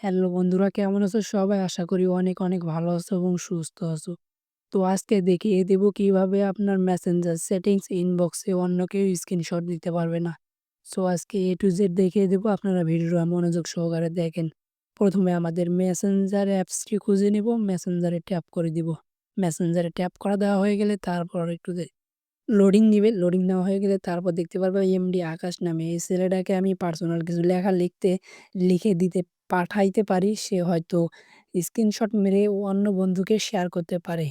Hello বন্ধুরা কেমন আছো সবাই? আশা করি অনেক, অনেক ভালো আছো এবং সুস্থ আছো। তো আজকে দেখিয়ে দেবো কীভাবে আপনার মেসেঞ্জার সেটিংস ইনবক্সে অন্য কেউ স্ক্রিনশট দিতে পারবে না। সো আজকে এ টু জেড দেখিয়ে দেবো আপনারা ভিডিওটা মনোযোগ সহকারে দেখেন। প্রথমে আমাদের মেসেঞ্জার অ্যাপসটি খুঁজে নিব, মেসেঞ্জারে ট্যাপ করে দিব। মেসেঞ্জারে ট্যাপ করা দেওয়া হয়ে গেলে তারপর একটু লোডিং নিবে। লোডিং নেওয়া হয়ে গেলে তারপর দেখতে পারবে এমডি আকাশ নামে এই ছেলেটাকে আমি পার্সোনাল কিছু লেখা লিখতে লিখে দিতে পাঠাইতে পারি, সে হয়তো স্ক্রিনশট মেরে অন্য বন্ধুকে শেয়ার করতে পারে।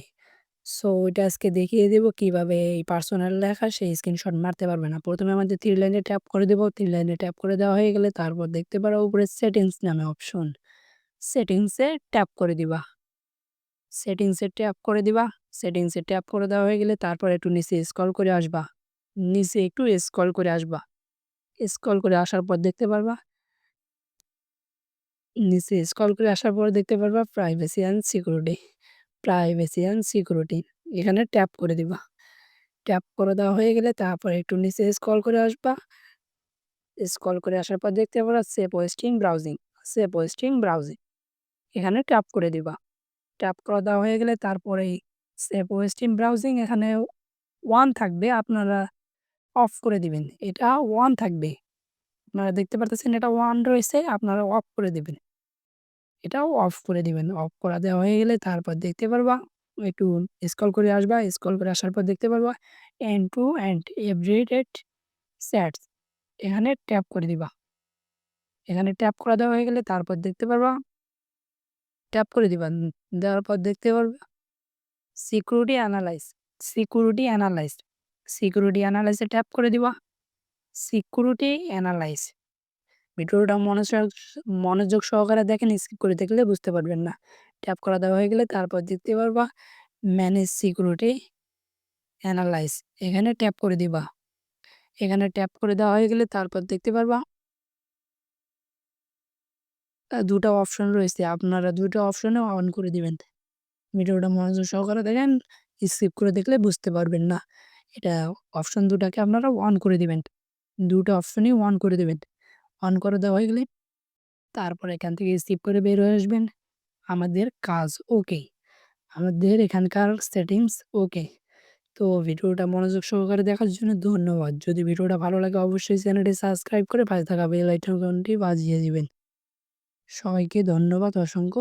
সো ওইটা আজকে দেখিয়ে দেব কীভাবে এই পার্সোনাল লেখা সে স্ক্রিনশট মারতে পারবে না। প্রথমে আমাদের থ্রি লাইনে ট্যাপ করে দেবো। থ্রি লাইনে ট্যাপ করে দেওয়া হয়ে গেলে তারপর দেখতে পারো উপরে সেটিংস নামে অপশন সেটিংসে ট্যাপ করে দিবা। সেটিংসে ট্যাপ করে দিবা। সেটিংসে ট্যাপ করে দেওয়া হয়ে গেলে তারপর একটু নিচে স্ক্রল করে আসবা। নিচে একটু স্ক্রল করে আসবা। স্ক্রল করে আসার পর দেখতে পারবা নিচে স্ক্রল করে আসার পর দেখতে পারবা privacy and security privacy and security এখানে ট্যাপ করে দিবা। ট্যাপ করে দেওয়া হয়ে গেলে তারপর একটু নিচে স্ক্রল করে আসবা। স্ক্রল করে আসার পর দেখতে পারবা save wasting browsing save wasting browsing এখানে ট্যাপ করে দিবা। ট্যাপ করে দেওয়া হয়ে গেলে তারপরে সেভ ওয়েস্টিং ব্রাউজিং এখানে ওয়ান থাকবে, আপনারা অফ করে দিবেন। এটা ওয়ান থাকবে। আপনারা দেখতে পারতেছেন এটা ওয়ান রয়েছে, আপনারা অফ করে দেবেন। এটাও অফ করে দিবেন। অফ করা দেওয়া হয়ে গেলে তারপর দেখতে পারবা, একটু স্কল করে আসবা স্কল করে আসার পর দেখতে পারবা এন্ড টু এন্ড এভরিডেড স্যাটস এখানে ট্যাপ করে দিবা। এখানে ট্যাপ করা দেওয়া হয়ে গেলে তারপর দেখতে পারবা ট্যাপ করে দিবা। দেওয়ার পর দেখতে পারবা security analyze security analyze security অ্যানালাইসে tap করে দিবা সিকিউরিটি অ্যানালাইজ ভিডিওটা মনোযোগ মনোযোগ সহকারে দেখেন স্কিপ করে দেখলে বুঝতে পারবেন না। ট্যাপ করা দেওয়া হয়ে গেলে তারপর দেখতে পারবা ম্যানেজ সিকিউরিটি অ্যানালাইজ এখানে ট্যাপ করে দিবা। এখানে ট্যাপ করে দেওয়া হয়ে গেলে তারপর দেখতে পারবা দুটা অপশন রয়েছে। আপনারা দুটো অপশনে অন করে দিবেন। ভিডিওটা মনোযোগ সহকারে দেখেন স্কিপ করে দেখলে বুঝতে পারবেন না। এটা অপশন দুটাকে আপনারা অন করে দিবেন। দুটো অপশনই অন করে দেবেন। অন করে দেওয়া হয়ে গেলে তারপর এখান থেকে স্কিপ করে বের হয়ে আসবেন। আমাদের কাজ ওকে আমাদের এখানকার সেটিংস ওকে তো ভিডিওটা মনোযোগ সহকারে দেখার জন্য ধন্যবাদ। যদি ভিডিওটা ভালো লাগে অবশ্যই চ্যানেলটি সাবস্ক্রাইব করে পাশে থাকা বেল আইকনটি বাজিয়ে দিবেন। সবাইকে ধন্যবাদ, অসংখ্য